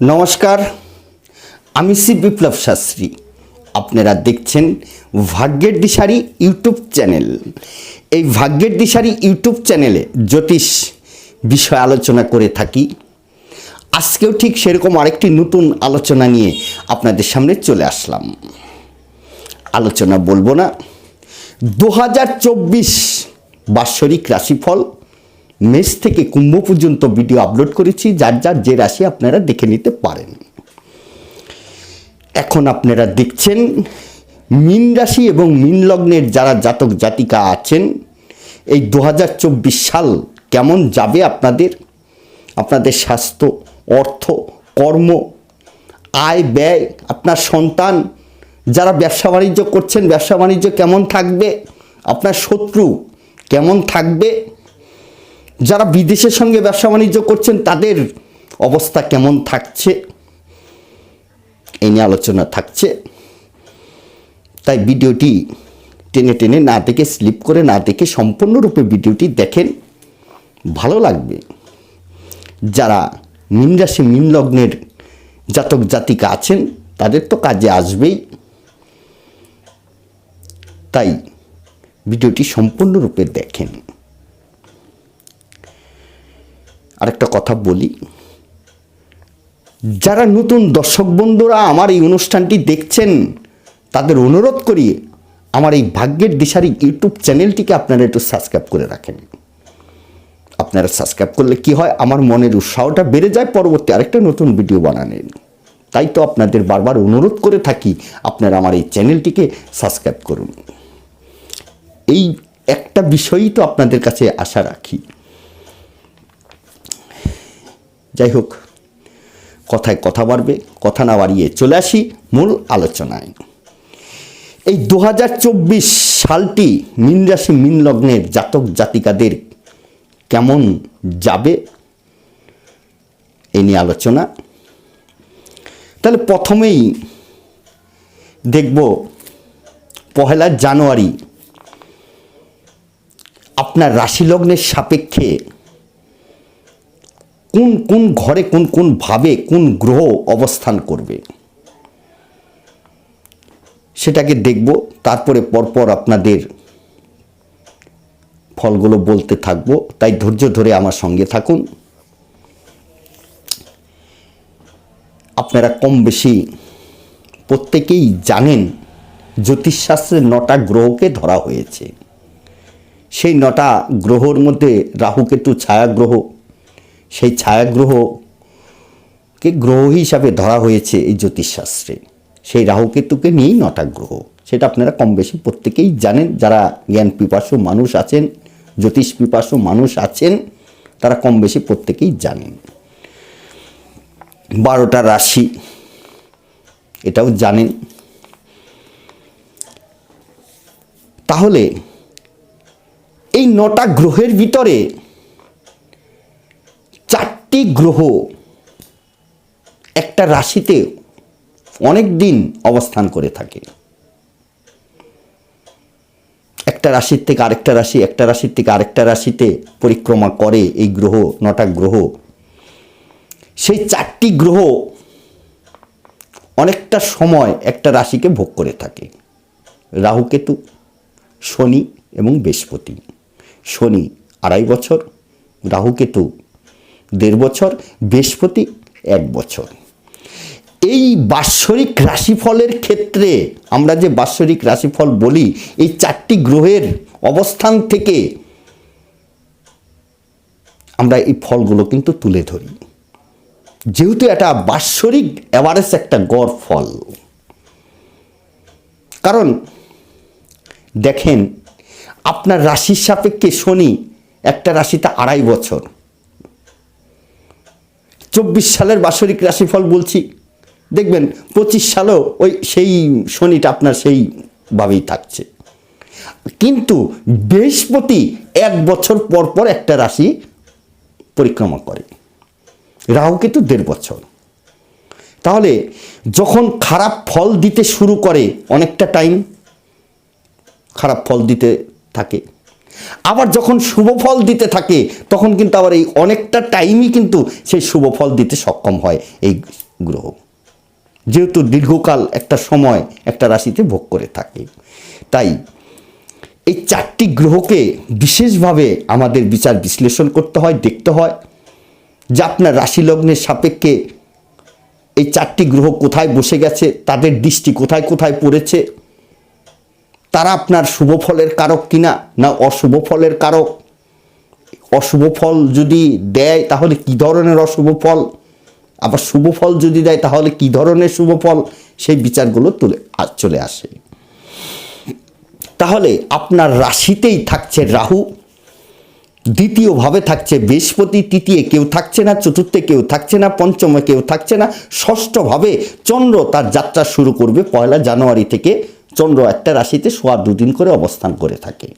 নমস্কার, আমি শ্রী বিপ্লব শাস্ত্রী। আপনারা দেখছেন ভাগ্যের দিশারি ইউটিউব চ্যানেল। এই ভাগ্যের দিশারি ইউটিউব চ্যানেলে জ্যোতিষ বিষয় আলোচনা করে থাকি। আজকেও ঠিক সেরকম আরেকটি নতুন আলোচনা নিয়ে আপনাদের সামনে চলে আসলাম। আলোচনা বলব না, দু হাজার চব্বিশ বাৎসরিক রাশিফল মেষ থেকে কুম্ভ পর্যন্ত ভিডিও আপলোড করেছি, যার যার যে রাশি আপনারা দেখে নিতে পারেন। এখন আপনারা দেখছেন, মীন রাশি এবং মীন লগ্নের যারা জাতক জাতিকা আছেন, এই দু হাজার চব্বিশ সাল কেমন যাবে আপনাদের? আপনাদের স্বাস্থ্য, অর্থ, কর্ম, আয়, ব্যয়, আপনার সন্তান, যারা ব্যবসা বাণিজ্য করছেন, ব্যবসা বাণিজ্য কেমন থাকবে? আপনার শত্রু কেমন থাকবে? যারা বিদেশের সঙ্গে ব্যবসা বাণিজ্য করছেন, তাদের অবস্থা কেমন থাকছে? এই নিয়ে আলোচনা থাকছে। তাই ভিডিওটি টেনে টেনে না দেখে, স্লিপ করে না দেখে সম্পূর্ণরূপে ভিডিওটি দেখেন। ভালো লাগবে। যারা মীন রাশি, মীন লগ্নের জাতক জাতিকা আছেন, তাদের তো কাজে আসবেই। তাই ভিডিওটি সম্পূর্ণরূপে দেখেন। আরেকটা কথা বলি। যারা নতুন দর্শক বন্ধুরা আমার এই অনুষ্ঠানটি দেখছেন, তাদের অনুরোধ করি আমার এই ভাগ্যের দিশারি ইউটিউব চ্যানেলটিকে আপনারা একটু সাবস্ক্রাইব করে রাখেন। আপনারা সাবস্ক্রাইব করলে কি হয়, আমার মনের উৎসাহটা বেড়ে যায়, পরবর্তী আরেকটা নতুন ভিডিও বানানোর। তাই তো আপনাদের বারবার অনুরোধ করে থাকি, আপনারা আমার এই চ্যানেলটিকে সাবস্ক্রাইব করুন। এই একটা বিষয়ই তো আপনাদের কাছে আশা রাখি। যাই হোক কথায় কথা বাড়বে, কথা না বাড়িয়ে চলে আসি মূল আলোচনায়। এই দু হাজার চব্বিশ সালটি মীন রাশি, মীন লগ্নের জাতক জাতিকাদের কেমন যাবে এই নিয়ে আলোচনা। তাহলে প্রথমেই দেখব পহেলা জানুয়ারি আপনার রাশি লগ্নের সাপেক্ষে কোন কোন ঘরে কোন কোন ভাবে কোন গ্রহ অবস্থান করবে? সেটাকে দেখব, তারপরে পরপর আপনাদের ফলগুলো বলতে থাকব। তাই ধৈর্য ধরে আমার সঙ্গে থাকুন। আপনারা কম বেশি প্রত্যেকেই জানেন জ্যোতিষশাস্ত্রের নটা গ্রহকে ধরা হয়েছে। সেই নটা গ্রহর মধ্যে রাহুকেতু ছায়াগ্রহ সেই ছায়াগ্রহকে গ্রহ হিসাবে ধরা হয়েছে এই জ্যোতিষশাস্ত্রে। সেই রাহুকেতুকে নিয়েই নটা গ্রহ। সেটা আপনারা কম বেশি প্রত্যেকেই জানেন। যারা জ্ঞান পিপাসু মানুষ আছেন, জ্যোতিষ পিপাসু মানুষ আছেন, তারা কম বেশি প্রত্যেকেই জানেন। বারোটা রাশি, এটাও জানেন। তাহলে এই নটা গ্রহের ভিতরে চারটি গ্রহ একটা রাশিতে অনেক দিন অবস্থান করে থাকে। একটা রাশির থেকে আরেকটা রাশি, একটা রাশির থেকে আরেকটা রাশিতে পরিক্রমা করে এই গ্রহ, নটা গ্রহ। সেই চারটি গ্রহ অনেকটা সময় একটা রাশিকে ভোগ করে থাকে। রাহুকেতু শনি এবং বৃহস্পতি। শনি আড়াই বছর রাহুকেতু দেড় বছর, বৃহস্পতি এক বছর। এই বাৎসরিক রাশিফলের ক্ষেত্রে আমরা যে বাৎসরিক রাশিফল বলি, এই চারটি গ্রহের অবস্থান থেকে আমরা এই ফলগুলো কিন্তু তুলে ধরি। যেহেতু এটা বাৎসরিক অ্যাভারেজ একটা গড় ফল। কারণ দেখেন, আপনার রাশির সাপেক্ষে শনি একটা রাশিতে আড়াই বছর। চব্বিশ সালের বাৎসরিক রাশিফল বলছি। দেখবেন, পঁচিশ সালেও ওই সেই শনিটা আপনার সেইভাবেই থাকছে। কিন্তু বৃহস্পতি এক বছর পর পর একটা রাশি পরিক্রমা করে। রাহু কিন্তু দেড় বছর। তাহলে যখন খারাপ ফল দিতে শুরু করে অনেকটা টাইম খারাপ ফল দিতে থাকে। আবার যখন শুভ ফল দিতে থাকে, তখন কিন্তু আবার এই অনেকটা টাইমই কিন্তু সেই শুভ ফল দিতে সক্ষম হয় এই গ্রহ। যেহেতু দীর্ঘকাল একটা সময় একটা রাশিতে ভোগ করে থাকে। তাই এই চারটি গ্রহকে বিশেষভাবে আমাদের বিচার বিশ্লেষণ করতে হয়, দেখতে হয় যে আপনার রাশি লগ্নের সাপেক্ষে এই চারটি গ্রহ কোথায় বসে গেছে, তাদের দৃষ্টি কোথায় কোথায় পড়েছে তারা আপনার শুভ ফলের কারক কিনা না অশুভ ফলের কারক? অশুভ ফল যদি দেয় তাহলে কি ধরনের অশুভ ফল? আবার শুভ ফল যদি দেয় তাহলে কি ধরনের শুভ ফল? সেই বিচারগুলো তুলে চলে আসে। তাহলে আপনার রাশিতেই থাকছে রাহু, দ্বিতীয়ভাবে থাকছে বৃহস্পতি, তৃতীয় কেউ থাকছে না, চতুর্থে কেউ থাকছে না, পঞ্চমে কেউ থাকছে না, ষষ্ঠভাবে চন্দ্র তার যাত্রা শুরু করবে পয়লা জানুয়ারি থেকে চন্দ্র একটা রাশিতে সোয়া দুদিন করে অবস্থান করে থাকে।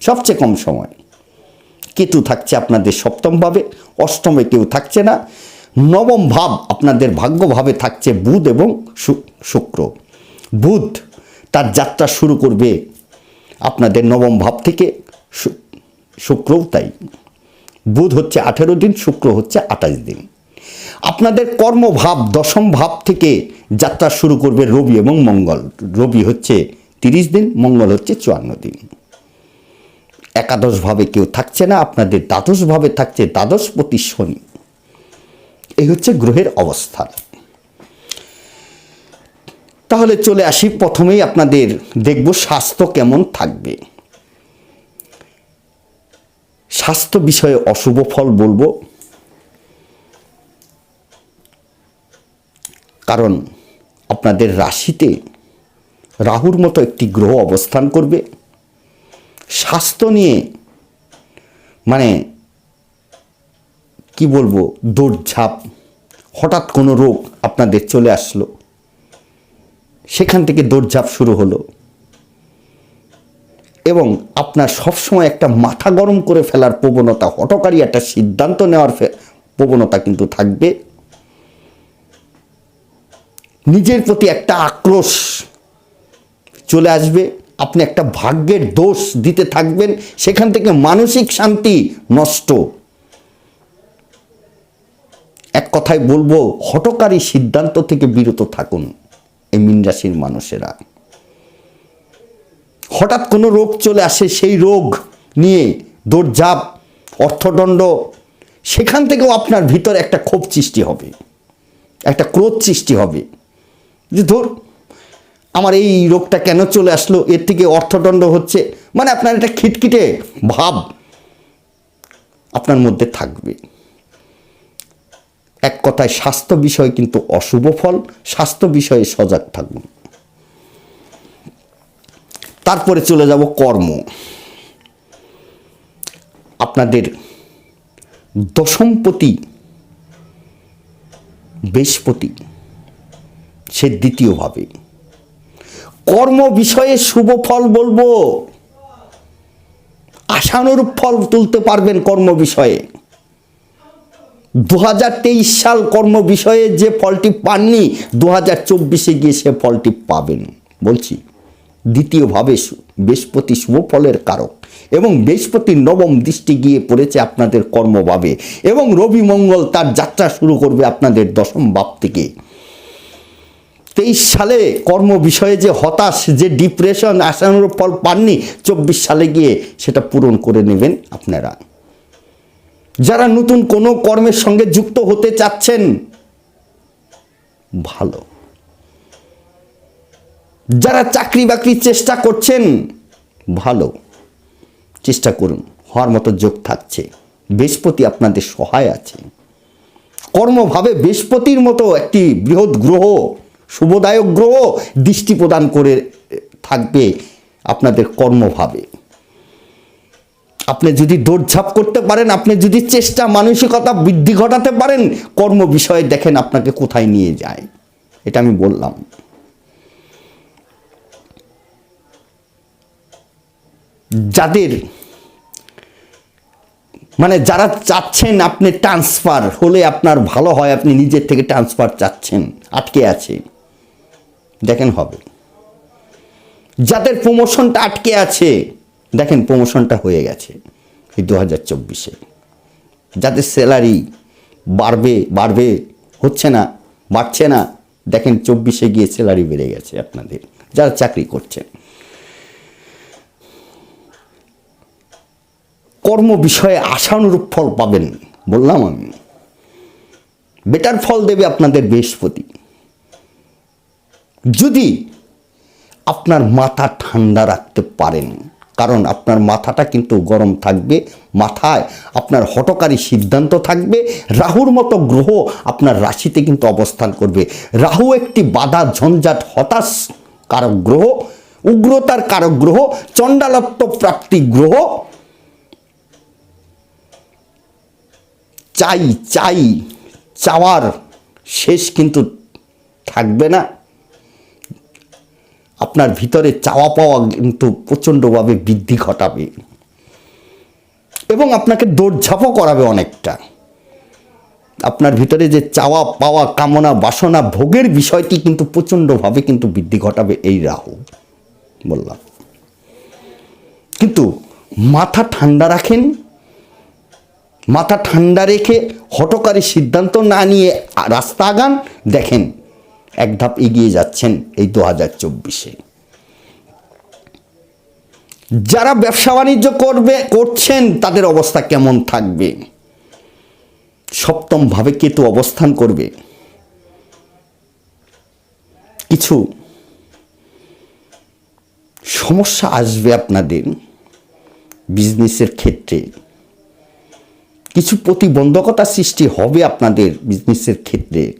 সবচেয়ে কম সময়। কেতু থাকছে আপনাদের সপ্তমভাবে অষ্টমে কেউ থাকছে না। নবম ভাব আপনাদের ভাগ্যভাবে থাকছে বুধ এবং শুক্র। বুধ তার যাত্রা শুরু করবে আপনাদের নবম ভাব থেকে শুক্রও তাই। বুধ হচ্ছে আঠেরো দিন, শুক্র হচ্ছে আঠাশ দিন। আপনাদের কর্মভাব, দশম ভাব থেকে যাত্রা শুরু করবে রবি এবং মঙ্গল। রবি হচ্ছে তিরিশ দিন, মঙ্গল হচ্ছে চুয়ান্ন দিন। একাদশভাবে কেউ থাকছে না, আপনাদের দ্বাদশভাবে থাকছে দ্বাদশপতি শনি। এই হচ্ছে গ্রহের অবস্থান তাহলে চলে আসি, প্রথমেই আপনাদের দেখব স্বাস্থ্য কেমন থাকবে। স্বাস্থ্য বিষয়ে অশুভ ফল বলব। কারণ আপনাদের রাশিতে রাহুর মতো একটি গ্রহ অবস্থান করবে। স্বাস্থ্য নিয়ে মানে কি বলব, দৌড়ঝাঁপ, হঠাৎ কোনো রোগ আপনাদের চলে আসলো। সেখান থেকে দৌড়ঝাঁপ শুরু হলো। এবং আপনার সবসময় একটা মাথা গরম করে ফেলার প্রবণতা হটকারী একটা সিদ্ধান্ত নেওয়ার প্রবণতা কিন্তু থাকবে। নিজের প্রতি একটা আক্রোশ চলে আসবে। আপনি একটা ভাগ্যের দোষ দিতে থাকবেন, সেখান থেকে মানসিক শান্তি নষ্ট। এক কথায় বলব হটকারী সিদ্ধান্ত থেকে বিরত থাকুন এই মীন রাশির মানুষেরা। হঠাৎ কোনো রোগ চলে আসে, সেই রোগ নিয়ে দৌড়ঝাঁপ, অর্থদণ্ড, সেখান থেকেও আপনার ভিতর একটা ক্ষোভ সৃষ্টি হবে, একটা ক্রোধ সৃষ্টি হবে। যে ধর, আমার এই রোগটা কেন চলে আসলো? এর থেকে অর্থদণ্ড হচ্ছে। মানে আপনার একটা খিটখিটে ভাব আপনার মধ্যে থাকবে। এক কথায় স্বাস্থ্য বিষয় কিন্তু অশুভ ফল, স্বাস্থ্য বিষয়ে সজাগ থাকুন। তারপরে চলে যাব কর্ম। আপনাদের দশমপতি বৃহস্পতি। সে দ্বিতীয়ভাবে। কর্ম বিষয়ে শুভ ফল বলব। আশানুরূপ ফল তুলতে পারবেন কর্ম বিষয়ে। দু হাজার তেইশ সাল কর্ম বিষয়ে যে ফলটি পাননি দু হাজার চব্বিশে গিয়ে সে ফলটি পাবেন। বলছি, দ্বিতীয়ভাবে বৃহস্পতি শুভ ফলের কারক এবং বৃহস্পতির নবম দৃষ্টি গিয়ে পড়েছে আপনাদের কর্মভাবে এবং রবি মঙ্গল তার যাত্রা শুরু করবে আপনাদের দশম ভাব থেকে। তেইশ সালে কর্ম বিষয়ে যে হতাশ, যে ডিপ্রেশন আসানোর ফল পাননি, চব্বিশ সালে গিয়ে সেটা পূরণ করে নেবেন আপনারা। যারা নতুন কোনো কর্মের সঙ্গে যুক্ত হতে চাচ্ছেন, ভালো। যারা চাকরি বাকরির চেষ্টা করছেন, ভালো। চেষ্টা করুন, হওয়ার মতো যোগ থাকছে। বৃহস্পতি আপনাদের সহায় আছে। কর্মভাবে বৃহস্পতির মতো একটি বৃহৎ গ্রহ শুভদায়ক গ্রহ দৃষ্টি প্রদান করে থাকবে আপনাদের কর্মভাবে। আপনি যদি দৌড়ঝাঁপ করতে পারেন, আপনি যদি চেষ্টা মানসিকতা বৃদ্ধি ঘটাতে পারেন, কর্ম বিষয়ে দেখেন আপনাকে কোথায় নিয়ে যায়। এটা আমি বললাম। যাদের মানে যারা চাচ্ছেন আপনি ট্রান্সফার হলে আপনার ভালো হয়, আপনি নিজের থেকে ট্রান্সফার চাচ্ছেন, আটকে আছে দেখেন হবে। যাদের প্রমোশনটা আটকে আছে, দেখেন প্রমোশনটা হয়ে গেছে এই দু হাজার চব্বিশে। যাদের স্যালারি বাড়বে বাড়বে, হচ্ছে না, বাড়ছে না, দেখেন চব্বিশে গিয়ে স্যালারি বেড়ে গেছে আপনাদের, যারা চাকরি করছেন কর্ম বিষয়ে আশানুরূপ ফল পাবেন, বললাম আমি। বেটার ফল দেবে আপনাদের বৃহস্পতি। যদি আপনার মাথা ঠান্ডা রাখতে পারেন, কারণ আপনার মাথাটা কিন্তু গরম থাকবে, মাথায় আপনার হটকারী সিদ্ধান্ত থাকবে, রাহুর মতো গ্রহ আপনার রাশিতে কিন্তু অবস্থান করবে। রাহু একটি বাধা, ঝঞ্ঝাট, হতাশ কারক গ্রহ, উগ্রতার কারক গ্রহ, চণ্ডালত্ব প্রাপ্তি গ্রহ। চাই চাই, চাওয়ার শেষ কিন্তু থাকবে না। আপনার ভিতরে চাওয়া পাওয়া কিন্তু প্রচণ্ডভাবে বৃদ্ধি ঘটাবে। এবং আপনাকে দৌড়ঝাঁপও করাবে অনেকটা। আপনার ভিতরে যে চাওয়া পাওয়া, কামনা, বাসনা, ভোগের বিষয়টি কিন্তু প্রচণ্ডভাবে কিন্তু বৃদ্ধি ঘটাবে এই রাহু, বললাম। কিন্তু মাথা ঠান্ডা রাখেন, মাথা ঠান্ডা রেখে হটকারী সিদ্ধান্ত না নিয়ে রাস্তা আগান, দেখেন এক ধাপ এগিয়ে যাচ্ছেন এই দু চব্বিশে। যারা ব্যবসা বাণিজ্য করবে, করছেন, তাদের অবস্থা কেমন থাকবে? সপ্তম ভাবে কেতু অবস্থান করবে? কিছু সমস্যা আসবে আপনাদের বিজনেসের ক্ষেত্রে। কিছু প্রতিবন্ধকতা সৃষ্টি হবে আপনাদের বিজনেসের ক্ষেত্রে।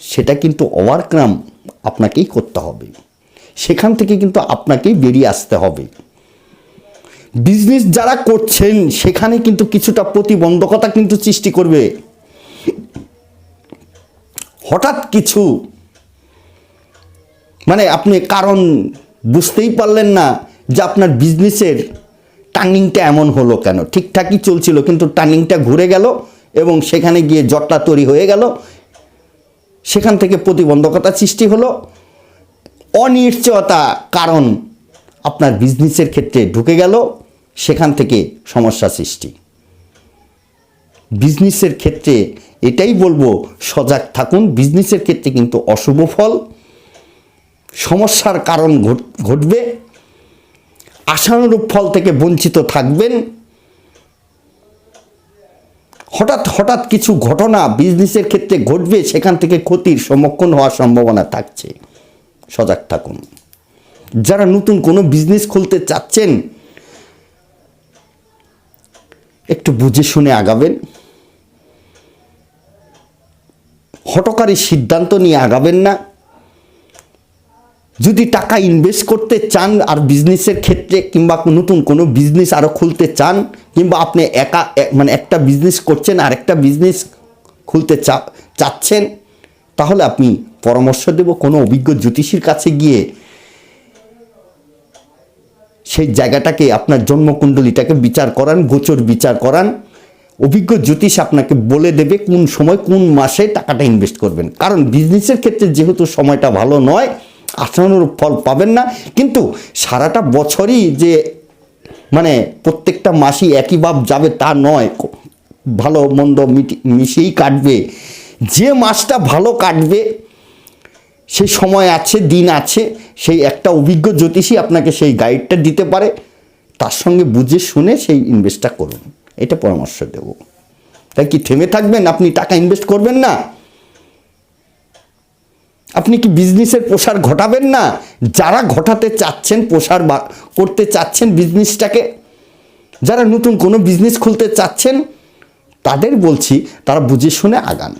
সেটা কিন্তু ওভারক্রাম আপনাকেই করতে হবে। সেখান থেকে কিন্তু আপনাকেই বেরিয়ে আসতে হবে। বিজনেস যারা করছেন, সেখানে কিন্তু কিছুটা প্রতিবন্ধকতা কিন্তু সৃষ্টি করবে। হঠাৎ কিছু মানে আপনি কারণ বুঝতেই পারলেন না যে আপনার বিজনেসের টার্নিংটা এমন হলো কেন। ঠিকঠাকই চলছিল, কিন্তু টার্নিংটা ঘুরে গেল এবং সেখানে গিয়ে জটলা তৈরি হয়ে গেল। সেখান থেকে প্রতিবন্ধকতা সৃষ্টি হলো। অনিশ্চয়তা কারণ আপনার বিজনেসের ক্ষেত্রে ঢুকে গেল, সেখান থেকে সমস্যা সৃষ্টি। বিজনেসের ক্ষেত্রে এটাই বলব, সজাগ থাকুন। বিজনেসের ক্ষেত্রে কিন্তু অশুভ ফল। সমস্যার কারণ ঘট- ঘটবে। আশানুরূপ ফল থেকে বঞ্চিত থাকবেন। হঠাৎ হঠাৎ কিছু ঘটনা বিজনেসের ক্ষেত্রে ঘটবে, সেখান থেকে ক্ষতির সম্মুখীন হওয়ার সম্ভাবনা থাকছে। সজাগ থাকুন। যারা নতুন কোনো বিজনেস খুলতে চাচ্ছেন, একটু বুঝে শুনে আগাবেন। হটকারী সিদ্ধান্ত নিয়ে আগাবেন না। যদি টাকা ইনভেস্ট করতে চান আর বিজনেসের ক্ষেত্রে কিংবা নতুন কোনো বিজনেস আরও খুলতে চান, কিংবা আপনি একা মানে একটা বিজনেস করছেন আর একটা বিজনেস খুলতে চা, চাচ্ছেন, তাহলে আপনি পরামর্শ দেব কোনো অভিজ্ঞ জ্যোতিষীর কাছে গিয়ে। সেই জায়গাটাকে, আপনার জন্মকুণ্ডলীটাকে বিচার করান, গোচর বিচার করান। অভিজ্ঞ জ্যোতিষ আপনাকে বলে দেবে কোন সময়, কোন মাসে টাকাটা ইনভেস্ট করবেন। কারণ বিজনেসের ক্ষেত্রে যেহেতু সময়টা ভালো নয় আশানুরূপ ফল পাবেন না। কিন্তু সারাটা বছরই যে মানে প্রত্যেকটা মাসই একই ভাব যাবে তা নয়। ভালো মন্দ মিশিয়েই কাটবে। যে মাসটা ভালো কাটবে সেই সময় আছে, দিন আছে, সেই একটা অভিজ্ঞ জ্যোতিষী আপনাকে সেই গাইডটা দিতে পারে। তার সঙ্গে বুঝে শুনে সেই ইনভেস্টটা করুন। এটা পরামর্শ দেব। তাই কি থেমে থাকবেন? আপনি টাকা ইনভেস্ট করবেন না? আপনি কি বিজনেসের প্রসার ঘটাবেন না? যারা ঘটাতে চাচ্ছেন, প্রসার বা করতে চাচ্ছেন বিজনেসটাকে যারা নতুন কোনো বিজনেস খুলতে চাচ্ছেন, তাদের বলছি, তারা বুঝে শুনে আগান।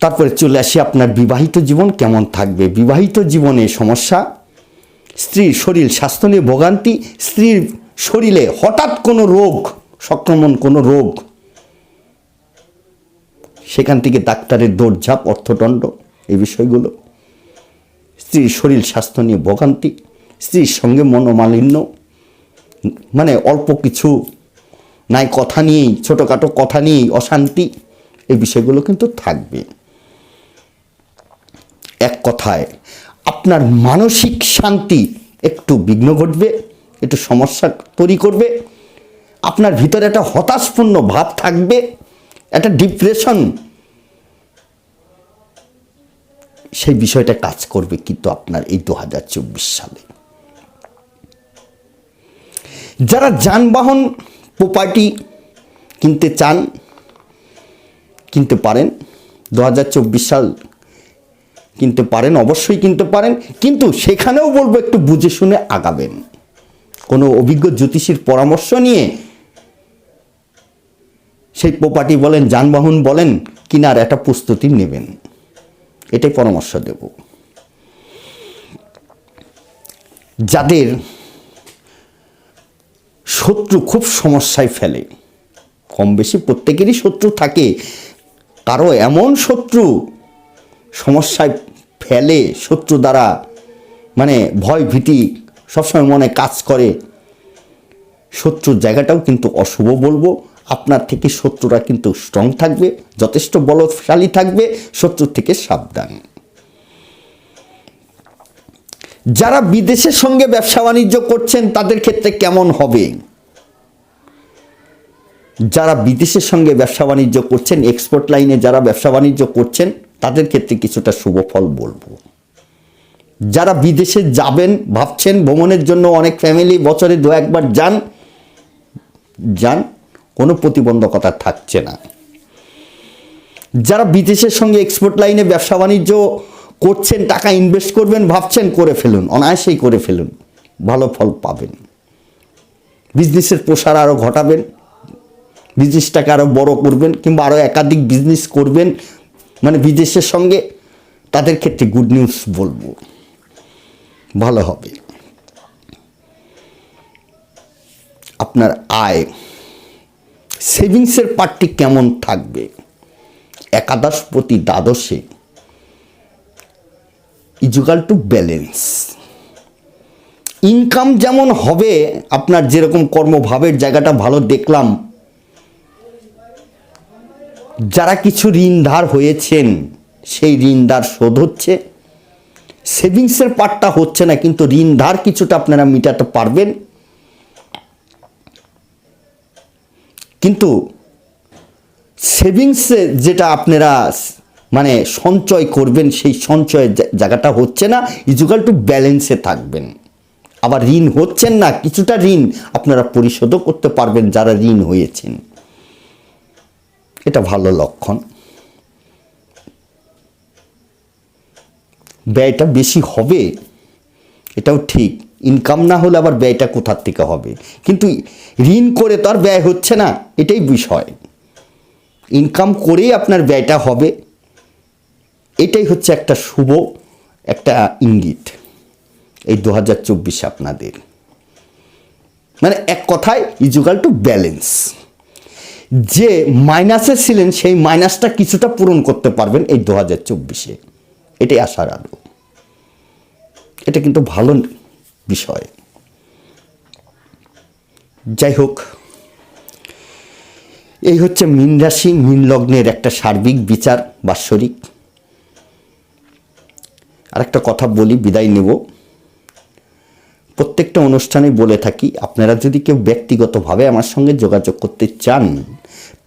তারপরে চলে আসি আপনার বিবাহিত জীবন কেমন থাকবে? বিবাহিত জীবনে সমস্যা? স্ত্রীর শরীর স্বাস্থ্য নিয়ে ভোগান্তি? স্ত্রীর শরীরে হঠাৎ কোনো রোগ, সংক্রমণ কোনো রোগ? সেখান থেকে ডাক্তারের দৌড়ঝাঁপ, অর্থদণ্ড, এই বিষয়গুলো। স্ত্রীর শরীর স্বাস্থ্য নিয়ে ভোগান্তি, স্ত্রীর সঙ্গে মনোমালিন্য মানে অল্প কিছু নাই কথা নিয়েই, ছোটোখাটো কথা নিয়েই অশান্তি, এই বিষয়গুলো কিন্তু থাকবে। এক কথায়, আপনার মানসিক শান্তি একটু বিঘ্ন ঘটবে, একটু সমস্যা তৈরি করবে, আপনার ভিতরে একটা হতাশপূর্ণ ভাব থাকবে একটা ডিপ্রেশন। সেই বিষয়টা কাজ করবে কিন্তু আপনার এই দু হাজার চব্বিশ সালে। যারা যানবাহন প্রপার্টি কিনতে চান, কিনতে পারেন দু হাজার চব্বিশ সাল কিনতে পারেন, অবশ্যই কিনতে পারেন, কিন্তু সেখানেও বলব একটু বুঝে শুনে আগাবেন। কোনো অভিজ্ঞ জ্যোতিষীর পরামর্শ নিয়ে সেই প্রপার্টি বলেন, যানবাহন বলেন, কিনার একটা প্রস্তুতি নেবেন। এটাই পরামর্শ দেব। যাদের শত্রু খুব সমস্যায় ফেলে কম বেশি প্রত্যেকেরই শত্রু থাকে, কারও এমন শত্রু সমস্যায় ফেলে, শত্রু দ্বারা মানে ভয় ভীতি সবসময় মনে কাজ করে, শত্রুর জায়গাটাও কিন্তু অশুভ বলব। আপনার থেকে শত্রুরা কিন্তু স্ট্রং থাকবে, যথেষ্ট বলশালী থাকবে, শত্রুর থেকে সাবধান। যারা বিদেশের সঙ্গে ব্যবসা বাণিজ্য করছেন, তাদের ক্ষেত্রে কেমন হবে? যারা বিদেশের সঙ্গে ব্যবসা বাণিজ্য করছেন এক্সপোর্ট লাইনে যারা ব্যবসা বাণিজ্য করছেন, তাদের ক্ষেত্রে কিছুটা শুভ ফল বলব। যারা বিদেশে যাবেন, ভাবছেন ভ্রমণের জন্য অনেক ফ্যামিলি বছরে দু একবার যান যান কোনো প্রতিবন্ধকতা থাকছে না। যারা বিদেশের সঙ্গে এক্সপোর্ট লাইনে ব্যবসা বাণিজ্য করছেন, টাকা ইনভেস্ট করবেন, ভাবছেন করে ফেলুন, অনায়াসেই করে ফেলুন, ভালো ফল পাবেন। বিজনেসের প্রসার আরও ঘটাবেন বিজনেসটাকে আরও বড় করবেন, কিংবা আরও একাধিক বিজনেস করবেন মানে বিদেশের সঙ্গে, তাদের ক্ষেত্রে গুড নিউজ বলব। ভালো হবে। আপনার আয় সেভিংসের পার্টটি কেমন থাকবে? একাদশ প্রতি দ্বাদশে ইজুকাল টু ব্যালেন্স ইনকাম যেমন হবে, আপনার যেরকম কর্মভাবের জায়গাটা ভালো দেখলাম, যারা কিছু ঋণ ধার হয়েছেন, সেই ঋণ ধার শোধ হচ্ছে। সেভিংসের পার্টটা হচ্ছে না, কিন্তু ঋণ ধার কিছুটা আপনারা মেটাতে পারবেন। কিন্তু সেভিংসে যেটা আপনারা মানে সঞ্চয় করবেন, সেই সঞ্চয়ের জায়গাটা হচ্ছে না ইজুকাল টু ব্যালেন্সে থাকবেন। আবার ঋণ হচ্ছেন না, কিছুটা ঋণ আপনারা পরিশোধও করতে পারবেন যারা ঋণ হয়েছেন। এটা ভালো লক্ষণ। ব্যয়টা বেশি হবে, এটাও ঠিক। ইনকাম না হলে আবার ব্যয়টা কোথার থেকে হবে? কিন্তু ঋণ করে তো আর ব্যয় হচ্ছে না, এটাই বিষয়। ইনকাম করেই আপনার ব্যয়টা হবে। এটাই হচ্ছে একটা শুভ, একটা ইঙ্গিত। এই দু হাজার চব্বিশে আপনাদের। মানে এক কথায় ইজুকাল টু ব্যালেন্স যে মাইনাসে ছিলেন, সেই মাইনাসটা কিছুটা পূরণ করতে পারবেন এই দু হাজার চব্বিশে। এটাই আশার আলো। এটা কিন্তু ভালো বিষয়। যাই হোক এই হচ্ছে মীন রাশি, মীন লগ্নের একটা সার্বিক বিচার বাৎসরিক আর একটা কথা বলি, বিদায় নেব। প্রত্যেকটা অনুষ্ঠানে বলে থাকি, আপনারা যদি কেউ ব্যক্তিগতভাবে আমার সঙ্গে যোগাযোগ করতে চান